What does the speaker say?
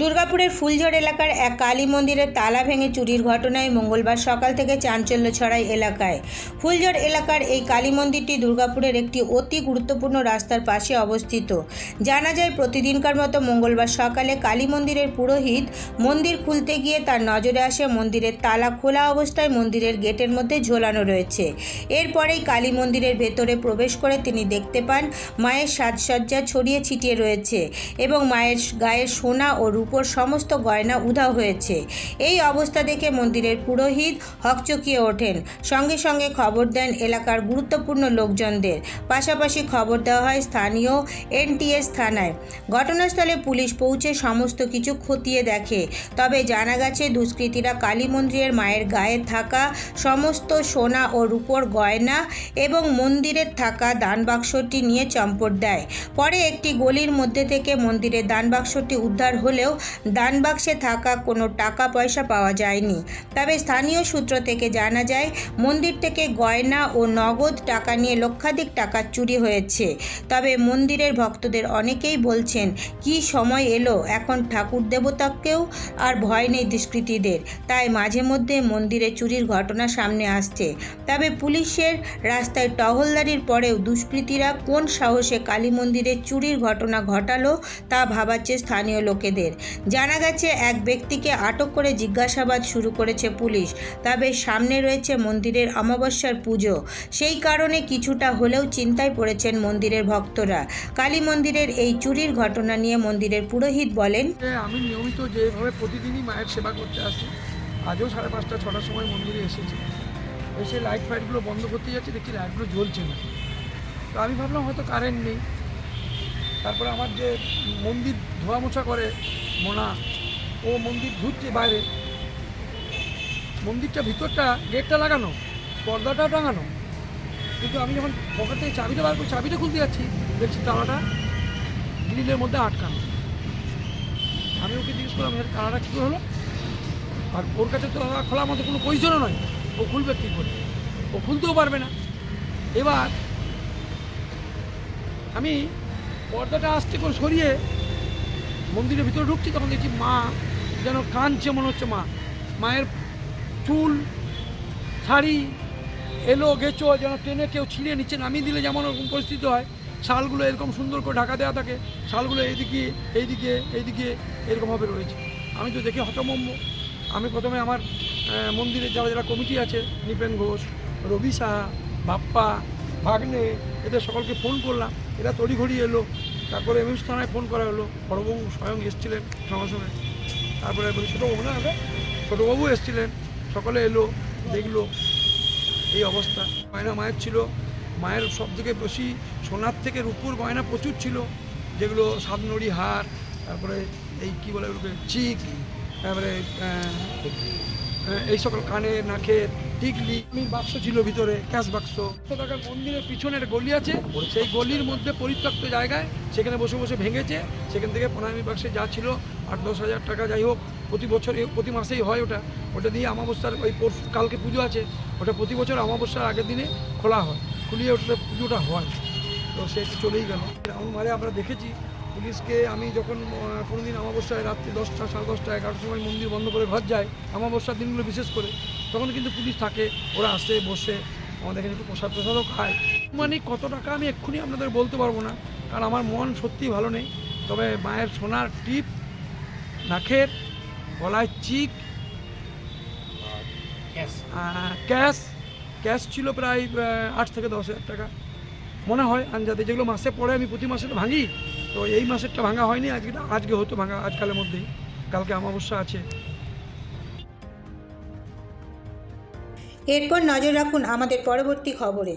দুর্গাপুরের ফুলঝড় এলাকার এক কালী মন্দিরের তালা ভেঙে চুরির ঘটনায় মঙ্গলবার সকাল থেকে চাঞ্চল্য ছড়ায় এলাকায়। ফুলঝড় এলাকার এই কালী মন্দিরটি দুর্গাপুরের একটি অতি গুরুত্বপূর্ণ রাস্তার পাশে অবস্থিত। জানা যায়, প্রতিদিনকার মতো মঙ্গলবার সকালে কালী মন্দিরের পুরোহিত মন্দির খুলতে গিয়ে তার নজরে আসে মন্দিরের তালা খোলা অবস্থায় মন্দিরের গেটের মধ্যে ঝোলানো রয়েছে। এরপরেই কালী মন্দিরের ভেতরে প্রবেশ করে তিনি দেখতে পান, মায়ের সাজসজ্জা ছড়িয়ে ছিটিয়ে রয়েছে এবং মায়ের গায়ে সোনা ও রূপোর সমস্ত গয়না উধাও হয়েছে। এই অবস্থা দেখে মন্দিরের পুরোহিত হকচকিয়ে ওঠেন। সঙ্গে সঙ্গে খবর দেন এলাকার গুরুত্বপূর্ণ লোকজনদের। পাশাপাশি খবর দেওয়া হয় স্থানীয় এনটিএস থানায়। ঘটনাস্থলে পুলিশ পৌঁছে সমস্ত কিছু খতিয়ে দেখে। তবে জানা গেছে, দুষ্কৃতীরা কালী মন্দিরের মায়ের গায়ে থাকা সমস্ত সোনা ও রূপোর গয়না এবং মন্দিরের থাকা দান বাক্সটি নিয়ে চম্পট দেয়। পরে একটি গলির মধ্যে থেকে মন্দিরের দান বাক্সটি উদ্ধার হলেও দান বাক্সে থাকা কোনো টাকা পয়সা পাওয়া যায়নি। তবে স্থানীয় সূত্র থেকে জানা যায়, মন্দির থেকে গয়না ও নগদ টাকা নিয়ে লক্ষাধিক টাকা চুরি হয়েছে। তবে মন্দিরের ভক্তদের অনেকেই বলছেন, কি সময় এলো? এখন ঠাকুর দেবতাকেও আর ভয় নেই দুষ্কৃতীদের। তাই মাঝে মধ্যে মন্দিরে চুরির ঘটনা সামনে আসছে। তবে পুলিশের রাস্তায় টহলদারির পরেও দুষ্কৃতীরা কোন সাহসে কালী মন্দিরে চুরির ঘটনা ঘটালো তা ভাবাচ্ছে স্থানীয় লোকেদের। জানা গেছে, এক ব্যক্তিকে আটক করে জিজ্ঞাসাবাদ শুরু করেছে পুলিশ, তবে সামনে রয়েছে মন্দিরের অমাবস্যার পুজো। সেই কারণে কিছুটা হলেও চিন্তায় পড়েছেন মন্দিরের ভক্তরা। কালী মন্দিরের এই চুরির ঘটনা নিয়ে মন্দিরের পুরোহিত বলেন আমি নিয়মিত যেভাবে প্রতিদিনই মায়ের সেবা করতে আসি, আজও সাড়ে পাঁচটা, ছটার সময় মন্দিরে এসেছি। এসে লাইট ফাইটগুলো বন্ধ করতে যাচ্ছি, দেখছি লাইটগুলো জ্বলছে না। তো আমি ভাবলাম হয়তো কারেন্ট নেই। তারপরে আমার যে মন্দির ধোয়া মোছা করে মোনা, ও মন্দির ধুচ্ছে বাইরে। মন্দিরটা ভিতরটা গেটটা লাগানো, পর্দাটাও টাঙানো। কিন্তু আমি যখন পকেট থেকে চাবিটা বার করি, চাবিটা খুলতে যাচ্ছি, দেখছি তালাটা গ্রিলের মধ্যে আটকানো। আমি ওকে জিজ্ঞেস করলাম, এর তালাটা কী হলো? আর ওর কাছে তো তালা খোলার মতো কোনো পজিশনও নয়। ও খুলবে কী করে? ও খুলতেও পারবে না। এবার আমি পর্দাটা আস্তে করে সরিয়ে মন্দিরের ভিতরে ঢুকছি, তখন দেখছি মা যেন কাঁদছে, মনে হচ্ছে মা। মায়ের চুল, শাড়ি, এলো, গেছো, যেন ট্রেনে কেউ ছিঁড়ে নিচে নামিয়ে দিলে যেমন ওরকম পরিস্থিতি হয়। শালগুলো এরকম সুন্দর করে ঢাকা দেওয়া থাকে, শালগুলো এইদিকে এইদিকে এইদিকে এরকমভাবে রয়েছে। আমি তো দেখে হতমম্ব আমি প্রথমে আমার মন্দিরে যারা যারা কমিটি আছে, নিপেন ঘোষ, রবি সাহা, বাপ্পা ভাগ্নে, এদের সকলকে ফোন করলাম। এরা তড়িঘড়ি এলো, তারপরে এমএস থানায় ফোন করা হলো। বড়বাবু স্বয়ং এসেছিলেন সঙ্গে সঙ্গে তারপরে বলি ছোটোবাবু না হবে ছোটোবাবু এসেছিলেন। সকলে এলো, দেখল এই অবস্থা। গয়না মায়ের ছিল। মায়ের সব থেকে বেশি সোনার থেকে রূপুর গয়না প্রচুর ছিল। যেগুলো সাতনড়ি হার, তারপরে এই কি বলে চিক, তারপরে এই সকল কানে, নাকের টিকলি আমি বাক্স ছিল ভিতরে, ক্যাশ বাক্স। টাকার মন্দিরের পিছনে একটা গলি আছে, সেই গলির মধ্যে পরিত্যক্ত জায়গায় সেখানে বসে বসে ভেঙেছে। সেখান থেকে প্রণামী বাক্সে যা ছিল, আট দশ হাজার টাকা যাই হোক, প্রতি বছর প্রতি মাসেই হয় ওটা। ওটা দিয়ে অমাবস্যার ওই কালকে পুজো আছে, ওটা প্রতি বছর অমাবস্যার আগের দিনে খোলা হয়। খুলিয়ে ওটাতে পুজোটা হয়। তো সে একটু চলেই গেল। এমন মারে আমরা দেখেছি পুলিশকে আমি যখন আহ, কোনোদিন অমাবস্যায় রাত্রি দশটা সাড়ে দশটা এগারোটার সময় মন্দির বন্ধ করে ঘর যায় অমাবস্যার দিনগুলো বিশেষ করে তখন কিন্তু পুলিশ থাকে ওরা আসে বসে আমাদের এখানে একটু প্রসাদ প্রসাদও খায়। মানে কত টাকা আমি এক্ষুনি আপনাদের বলতে পারব না কারণ আমার মন সত্যিই ভালো নেই। তবে মায়ের সোনার টিপ নাখের গলায় চিক ক্যাশ। ক্যাশ ছিল প্রায় আট থেকে দশ হাজার টাকা। মনে হয় আনজাতে যেগুলো মাসে পড়ে আমি প্রতি মাসে তো ভাঙি। তো এই মাসেরটা ভাঙা হয়নি, আজকে আজকে হতো ভাঙা, আজকালের মধ্যেই। কালকে অমাবস্যা আছে। এরপর নজর রাখুন আমাদের পরবর্তী খবরে।